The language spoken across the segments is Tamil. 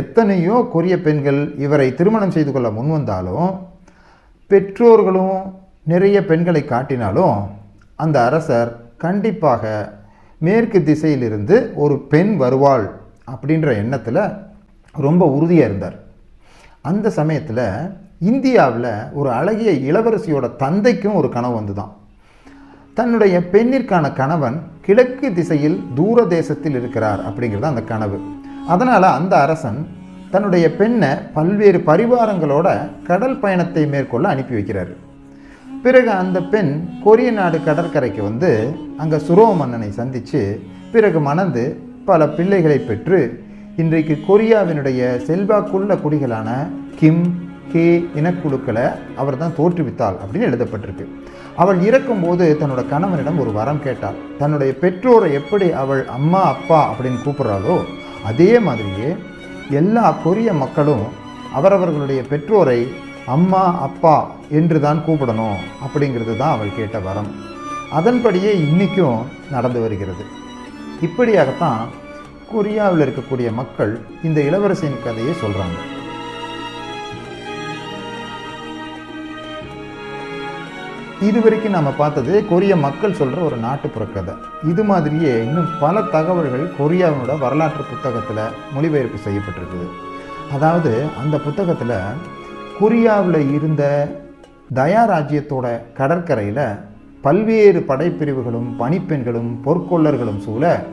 எத்தனையோ கொரிய பெண்கள் இவரை திருமணம் செய்து கொள்ள முன்வந்தாலும் பெற்றோர்களும் நிறைய பெண்களை காட்டினாலும் அந்த அரசர் கண்டிப்பாக மேற்கு திசையிலிருந்து ஒரு பெண் வருவாள் அப்படின்ற எண்ணத்தில் ரொம்ப உறுதியாக இருந்தார். அந்த சமயத்தில் இந்தியாவில் ஒரு அழகிய இளவரசியோட தந்தைக்கும் ஒரு கனவு வந்துதான். தன்னுடைய பெண்ணிற்கான கணவன் கிழக்கு திசையில் தூர தேசத்தில் இருக்கிறார் அப்படிங்கிறது அந்த கனவு. அதனால் அந்த அரசன் தன்னுடைய பெண்ணை பல்வேறு பரிவாரங்களோட கடல் பயணத்தை மேற்கொள்ள அனுப்பி வைக்கிறார். பிறகு அந்த பெண் கொரிய நாடு கடற்கரைக்கு வந்து அங்கே சுரோ மன்னனை சந்தித்து பிறகு மணந்து பல பிள்ளைகளை பெற்று இன்றைக்கு கொரியாவினுடைய செல்வாக்குள்ள குடிகளான கிம் கே இனக்குழுக்களை அவர் தான் தோற்றுவித்தாள் அப்படின்னு எழுதப்பட்டிருக்கு. அவள் இறக்கும்போது தன்னோட கணவனிடம் ஒரு வரம் கேட்டாள். தன்னுடைய பெற்றோரை எப்படி அவள் அம்மா அப்பா அப்படின்னு கூப்பிட்றாளோ அதே மாதிரியே எல்லா கொரிய மக்களும் அவரவர்களுடைய பெற்றோரை அம்மா அப்பா என்று தான் கூப்பிடணும் அப்படிங்கிறது தான் அவள் கேட்ட வரம். அதன்படியே இன்றைக்கும் நடந்து வருகிறது. இப்படியாகத்தான் கொரியாவில் இருக்கக்கூடிய மக்கள் இந்த இளவரசியின் கதையை சொல்கிறாங்க இது வரைக்கும் நம்ம பார்த்தது கொரிய மக்கள் சொல்கிற ஒரு நாட்டுப்புற கதை. இது மாதிரியே இன்னும் பல தகவல்கள் கொரியாவோட வரலாற்று புத்தகத்தில் மொழிபெயர்ப்பு செய்யப்பட்டிருக்குது. அதாவது அந்த புத்தகத்தில் கொரியாவில் இருந்த தயா ராஜ்யத்தோட கடற்கரையில் பல்வேறு படைப்பிரிவுகளும் பணிப்பெண்களும் பொற்கொள்ளர்களும் சூழ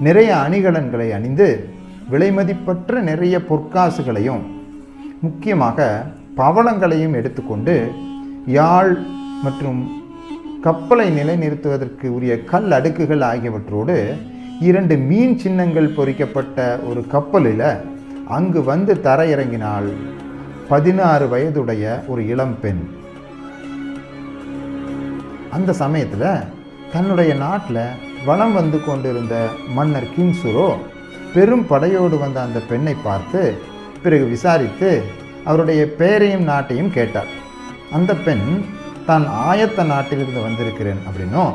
நிறைய அணிகலன்களை அணிந்து விலைமதிப்பற்ற நிறைய பொற்காசுகளையும் முக்கியமாக பவளங்களையும் எடுத்துக்கொண்டு யாழ் மற்றும் கப்பலை நிலைநிறுத்துவதற்கு உரிய கல் அடுக்குகள் ஆகியவற்றோடு இரண்டு மீன் சின்னங்கள் பொறிக்கப்பட்ட ஒரு கப்பலில் அங்கு வந்து தரையிறங்கினாள் பதினாறு வயதுடைய ஒரு இளம்பெண் அந்த சமயத்தில் தன்னுடைய நாட்டில் வளம் வந்து கொண்டிருந்த மன்னர் கிம்சுரோ பெரும் படையோடு வந்த அந்த பெண்ணை பார்த்து பிறகு விசாரித்து அவருடைய பெயரையும் நாட்டையும் கேட்டார். அந்த பெண் தான் ஆயத்த நாட்டிலிருந்து வந்திருக்கிறேன் அப்படின்னும்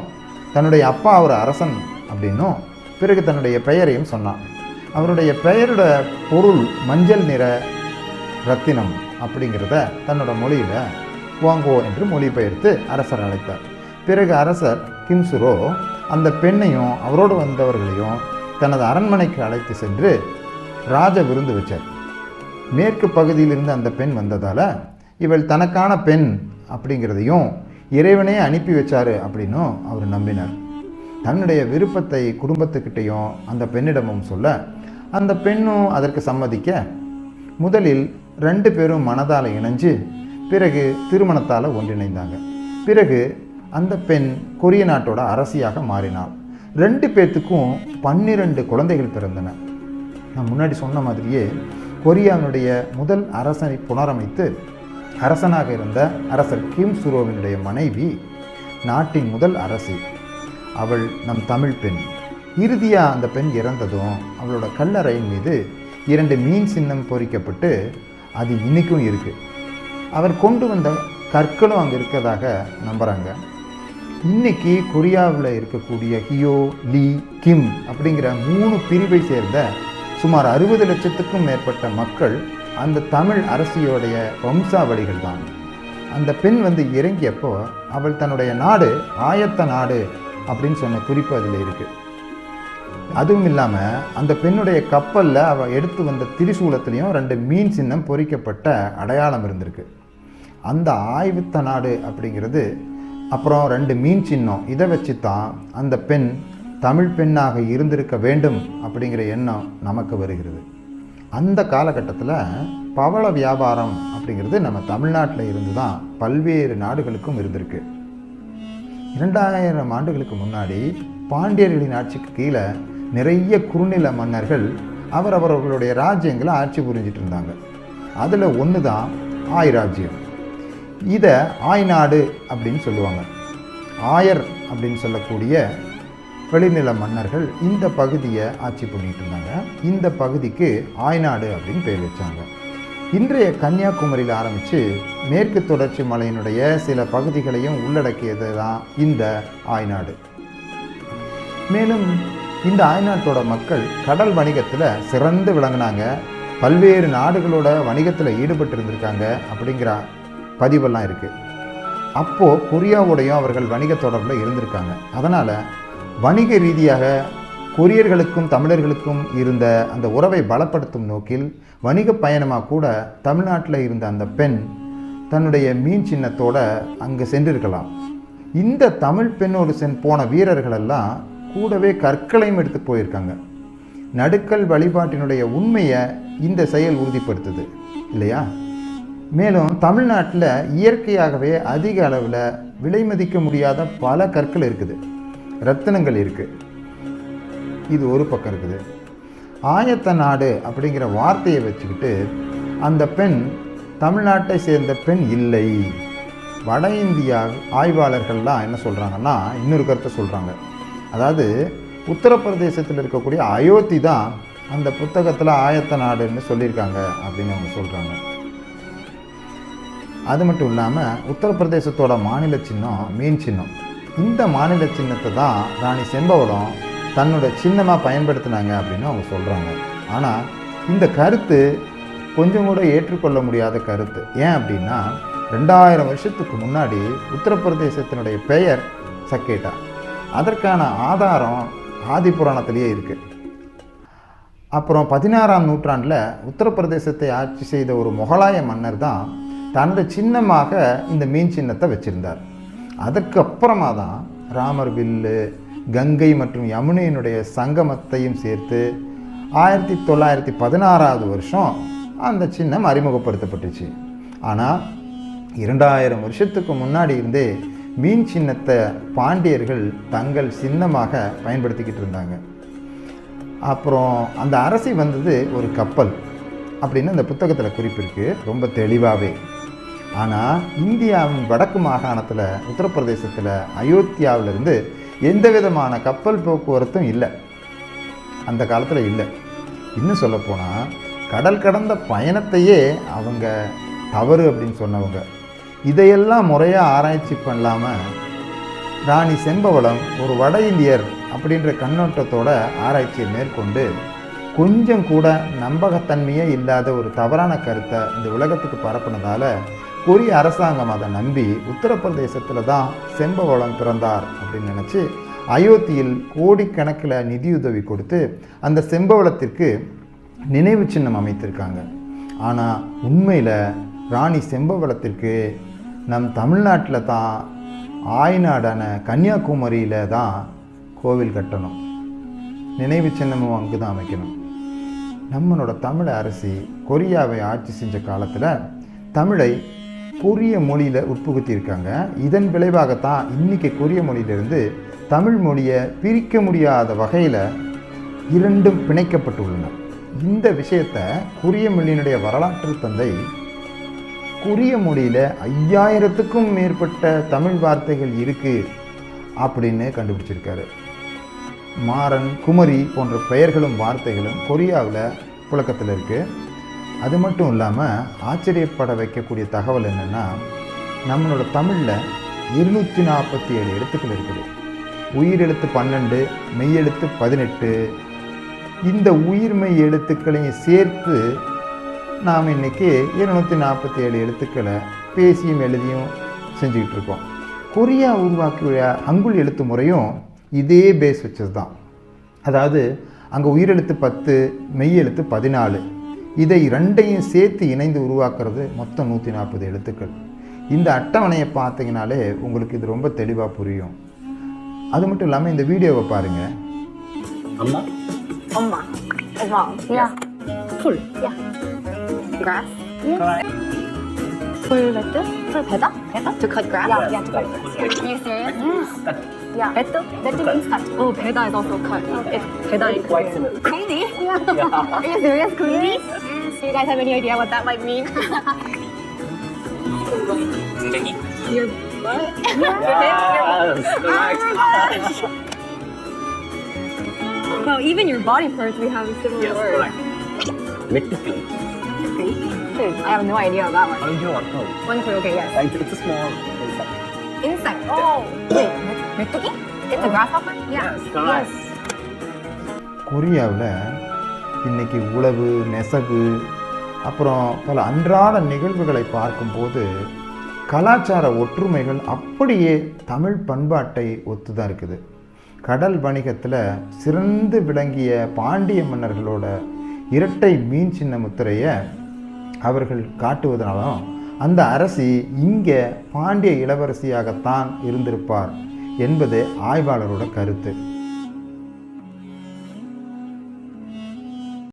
தன்னுடைய அப்பா ஒரு அரசன் அப்படின்னும் பிறகு தன்னுடைய பெயரையும் சொன்னான். அவருடைய பெயரோட பொருள் மஞ்சள் நிற ரத்தினம் அப்படிங்கிறத தன்னோட மொழியில் வாங்கோ என்று மொழிபெயர்த்து அரசர் அழைத்தார். பிறகு அரசர் கிம்சுரோ அந்த பெண்ணையும் அவரோடு வந்தவர்களையும் தனது அரண்மனைக்கு அழைத்து சென்று ராஜ விருந்து வச்சார். மேற்கு பகுதியிலிருந்து அந்த பெண் வந்ததால் இவள் தனக்கான பெண் அப்படிங்கிறதையும் இறைவனே அனுப்பி வச்சாரு அப்படின்னும் அவர் நம்பினார். தன்னுடைய விருப்பத்தை குடும்பத்துக்கிட்டேயும் அந்த பெண்ணிடமும் சொல்ல அந்த பெண்ணும் அதற்கு சம்மதிக்க முதலில் ரெண்டு பேரும் மனதால் இணைஞ்சு பிறகு திருமணத்தால் ஒன்றிணைந்தாங்க. பிறகு அந்த பெண் கொரிய நாட்டோட அரசியாக மாறினாள். ரெண்டு பேர்த்துக்கும் பன்னிரண்டு குழந்தைகள் பிறந்தன. நான் முன்னாடி சொன்ன மாதிரியே கொரியாவினுடைய முதல் அரசனை புனரமைத்து அரசனாக இருந்த அரசர் கிம் சுரோவினுடைய மனைவி நாட்டின் முதல் அரசி. அவள் நம் தமிழ் பெண். இறுதியாக அந்த பெண் இறந்ததும் அவளோட கல்லறையின் மீது இரண்டு மீன் சின்னம் பொறிக்கப்பட்டு அது இன்றைக்கும் இருக்குது அவர் கொண்டு வந்த கற்களும் அங்கே இருக்கிறதாக நம்புகிறாங்க இன்னைக்கு கொரியாவில் இருக்கக்கூடிய ஹியோ லீ கிம் அப்படிங்கிற மூணு பிரிவை சேர்ந்த சுமார் அறுபது லட்சத்துக்கும் மேற்பட்ட மக்கள் அந்த தமிழ் அரசியோடைய வம்சாவளிகள் தான் அந்த பெண் வந்து இறங்கியப்போ அவள் தன்னுடைய நாடு ஆயத்த நாடு அப்படின்னு சொன்ன குறிப்பு அதில் இருக்குது அதுவும் இல்லாமல் அந்த பெண்ணுடைய கப்பலில் அவள் எடுத்து வந்த திரிசூலத்துலேயும் ரெண்டு மீன் சின்னம் பொறிக்கப்பட்ட அடையாளம் இருந்திருக்கு. அந்த ஆய்வுத்த நாடு அப்படிங்கிறது அப்புறம் ரெண்டு மீன் சின்னம் இதை வச்சு தான் அந்த பெண் தமிழ் பெண்ணாக இருந்திருக்க வேண்டும் அப்படிங்கிற எண்ணம் நமக்கு வருகிறது. அந்த காலகட்டத்தில் பவள வியாபாரம் அப்படிங்கிறது நம்ம தமிழ்நாட்டில் இருந்து தான் பல்வேறு நாடுகளுக்கும் இருந்திருக்கு. இரண்டாயிரம் ஆண்டுகளுக்கு முன்னாடி பாண்டியர்களின் ஆட்சிக்கு கீழே நிறைய குறுநில மன்னர்கள் அவரவர்களுடைய ராஜ்யங்களை ஆட்சி புரிஞ்சிட்டு இருந்தாங்க. அதில் ஒன்று தான் ஆய் ராஜ்யம் இதை ஆய்நாடு அப்படின்னு சொல்லுவாங்க. ஆயர் அப்படின்னு சொல்லக்கூடிய வெளிநில மன்னர்கள் இந்த பகுதியை ஆட்சி பண்ணிட்டு இருந்தாங்க. இந்த பகுதிக்கு ஆய்நாடு அப்படின்னு பேர் வச்சாங்க. இன்றைய கன்னியாகுமரியில் ஆரம்பித்து மேற்கு தொடர்ச்சி மலையினுடைய சில பகுதிகளையும் உள்ளடக்கியது தான் இந்த ஆய்நாடு. மேலும் இந்த ஆய்நாட்டோட மக்கள் கடல் வணிகத்தில் சிறந்து விளங்கினாங்க. பல்வேறு நாடுகளோட வணிகத்தில் ஈடுபட்டு இருந்திருக்காங்க அப்படிங்கிற பதிவெல்லாம் இருக்குது அப்போது கொரியாவோடையும் அவர்கள் வணிக தொடர்பில் இருந்திருக்காங்க. அதனால் வணிக ரீதியாக கொரியர்களுக்கும் தமிழர்களுக்கும் இருந்த அந்த உறவை பலப்படுத்தும் நோக்கில் வணிக பயணமாக கூட தமிழ்நாட்டில் இருந்த அந்த பெண் தன்னுடைய மீன் சின்னத்தோட அங்கே சென்றிருக்கலாம். இந்த தமிழ் பெண்ணோடு சென் போன வீரர்களெல்லாம் கூடவே கற்களையும் எடுத்து போயிருக்காங்க. நடுக்கல் வழிபாட்டினுடைய உண்மையை இந்த செயல் உறுதிப்படுத்துது இல்லையா? மேலும் தமிழ்நாட்டில் இயற்கையாகவே அதிக அளவில் விலை மதிக்க முடியாத பல கற்கள் இருக்குது. ரத்தினங்கள் இருக்குது இது ஒரு பக்கம் இருக்குது. ஆயத்த நாடு அப்படிங்கிற வார்த்தையை வச்சுக்கிட்டு அந்த பெண் தமிழ்நாட்டை சேர்ந்த பெண் இல்லை. வட இந்தியா ஆய்வாளர்கள்லாம் என்ன சொல்கிறாங்கன்னா இன்னொரு கருத்தை சொல்கிறாங்க அதாவது உத்தரப்பிரதேசத்தில் இருக்கக்கூடிய அயோத்தி தான் அந்த புத்தகத்தில் ஆயத்த நாடுன்னு சொல்லியிருக்காங்க அப்படின்னு அவங்க சொல்கிறாங்க அது மட்டும் இல்லாமல் உத்தரப்பிரதேசத்தோட மாநில சின்னம் மீன் சின்னம். இந்த மாநில சின்னத்தை தான் ராணி செம்பவடம் தன்னோட சின்னமாக பயன்படுத்தினாங்க அப்படின்னு அவங்க சொல்கிறாங்க ஆனால் இந்த கருத்து கொஞ்சம் கூட ஏற்றுக்கொள்ள முடியாத கருத்து. ஏன் அப்படின்னா ரெண்டாயிரம் வருஷத்துக்கு முன்னாடி உத்தரப்பிரதேசத்தினுடைய பெயர் சக்கேட்டா அதற்கான ஆதாரம் ஆதி புராணத்திலேயே இருக்குது அப்புறம் பதினாறாம் நூற்றாண்டில் உத்தரப்பிரதேசத்தை ஆட்சி செய்த ஒரு முகலாய மன்னர் தான் தனது சின்னமாக இந்த மீன் சின்னத்தை வச்சுருந்தார். அதற்கப்புறமா தான் ராமர் வில்லு கங்கை மற்றும் யமுனையினுடைய சங்கமத்தையும் சேர்த்து ஆயிரத்தி தொள்ளாயிரத்தி பதினாறாவது வருஷம் அந்த சின்னம் அறிமுகப்படுத்தப்பட்டுச்சு. ஆனால் இரண்டாயிரம் வருஷத்துக்கு முன்னாடி இருந்தே மீன் சின்னத்தை பாண்டியர்கள் தங்கள் சின்னமாக பயன்படுத்திக்கிட்டு இருந்தாங்க. அப்புறம் அந்த அரசி வந்தது ஒரு கப்பல் அப்படின்னு அந்த புத்தகத்தில் குறிப்பிருக்கு. ரொம்ப தெளிவாகவே ஆனால் இந்தியாவின் வடக்கு மாகாணத்தில் உத்தரப்பிரதேசத்தில் அயோத்தியாவிலிருந்து எந்த விதமான கப்பல் போக்குவரத்தும் இல்லை. அந்த காலத்தில் இல்லை. இன்னும் சொல்லப்போனால் கடல் கடந்த பயணத்தையே அவங்க தவறு அப்படின்னு சொன்னவங்க. இதையெல்லாம் முறையாக ஆராய்ச்சி பண்ணலாமல் ராணி செம்பவளம் ஒரு வட இந்தியர் அப்படின்ற கண்ணோட்டத்தோட ஆராய்ச்சியை மேற்கொண்டு கொஞ்சம் கூட நம்பகத்தன்மையே இல்லாத ஒரு தவறான கருத்தை இந்த உலகத்துக்கு பரப்புனதால கொரிய அரசாங்கம் அதை நம்பி உத்தரப்பிரதேசத்தில் தான் செம்பவளம் பிறந்தார் அப்படின்னு நினச்சி அயோத்தியில் கோடிக்கணக்கில் நிதியுதவி கொடுத்து அந்த செம்பவளத்திற்கு நினைவு சின்னம் அமைத்திருக்காங்க. ஆனால் உண்மையில் ராணி செம்பவளத்திற்கு நம் தமிழ்நாட்டில் தான் ஆய்நாடான கன்னியாகுமரியில் தான் கோவில் கட்டணும். நினைவு சின்னமும் அங்கு தான் அமைக்கணும். நம்மளோட தமிழ் அரசி கொரியாவை ஆட்சி செஞ்ச காலத்தில் தமிழை கொரிய மொழியில் உட்புகுத்தியிருக்காங்க. இதன் விளைவாகத்தான் இன்றைக்கி கொரிய மொழியிலிருந்து தமிழ் மொழியை பிரிக்க முடியாத வகையில் இரண்டும் பிணைக்கப்பட்டுள்ளன. இந்த விஷயத்தை கொரிய மொழியினுடைய வரலாற்று தந்தை கொரிய மொழியில் ஐயாயிரத்துக்கும் மேற்பட்ட தமிழ் வார்த்தைகள் இருக்குது அப்படின்னு கண்டுபிடிச்சிருக்காரு. மாறன் குமரி போன்ற பெயர்களும் வார்த்தைகளும் கொரியாவில் புழக்கத்தில் இருக்குது அது மட்டும் இல்லாமல் ஆச்சரியப்பட வைக்கக்கூடிய தகவல் என்னென்னா நம்மளோட தமிழில் இருநூற்றி நாற்பத்தி ஏழு எழுத்துக்கள் இருக்குது. உயிர் எழுத்து பன்னெண்டு மெய்யெழுத்து பதினெட்டு. இந்த உயிர்மை எழுத்துக்களையும் சேர்த்து நாம் இன்றைக்கி இருநூற்றி நாற்பத்தி ஏழு எழுத்துக்களை பேசியும் எழுதியும் செஞ்சுக்கிட்டு இருக்கோம். கொரியா உருவாக்கிய அங்குள் எழுத்து முறையும் இதே பேஸ் வச்சது தான் அதாவது அங்கே உயிரெழுத்து பத்து மெய்யெழுத்து பதினாலு. இதை ரெண்டையும் சேர்த்து இணைந்து உருவாக்குறது மொத்தம் நூற்றி நாற்பது எழுத்துக்கள். இந்த அட்டவணையை பார்த்தீங்கனாலே உங்களுக்கு இது ரொம்ப தெளிவாக புரியும். அது மட்டும் இல்லாமல் இந்த வீடியோவை பாருங்கள் அம்மா? அம்மா. அம்மா. Yeah. Full yeah. Cross pull like this? Pull peda? Peda? To cut grass? Yeah, yeah, to cut grass. Are you serious? Yes. Yeah. Beto? Beto means cut. Oh, peda is also cut. It's peda in Korean. Kundi? Yeah. Are you serious? Kundi? Yes. Do you guys have any idea what that might mean? Your butt? Yes. Yes. Oh my gosh. Wow, even your body parts we have similar yes, words. Right. Rectitude. Metrical. I have no idea that one. Do you want to? One clue, okay, yes. Right, it's a small insect. Insect. Oh, wait. Metuki? It's a grasshopper? Yeah. Yes, correct. கொரியாவில் இன்னைக்கு உழவு நெசவு அப்புறம் பல அன்றாட நிகழ்வுகளை பார்க்கும்போது கலாச்சார ஒற்றுமைகள் அப்படியே தமிழ் பண்பாட்டை ஒத்துதான் இருக்குது கடல் வணிகத்தில் சிறந்து விளங்கிய பாண்டிய மன்னர்களோட இரட்டை மீன் சின்ன முத்திரையை அவர்கள் காட்டுவதனாலும் அந்த அரசி இங்கே பாண்டிய இளவரசியாகத்தான் இருந்திருப்பார் என்பது ஆய்வாளரோட கருத்து.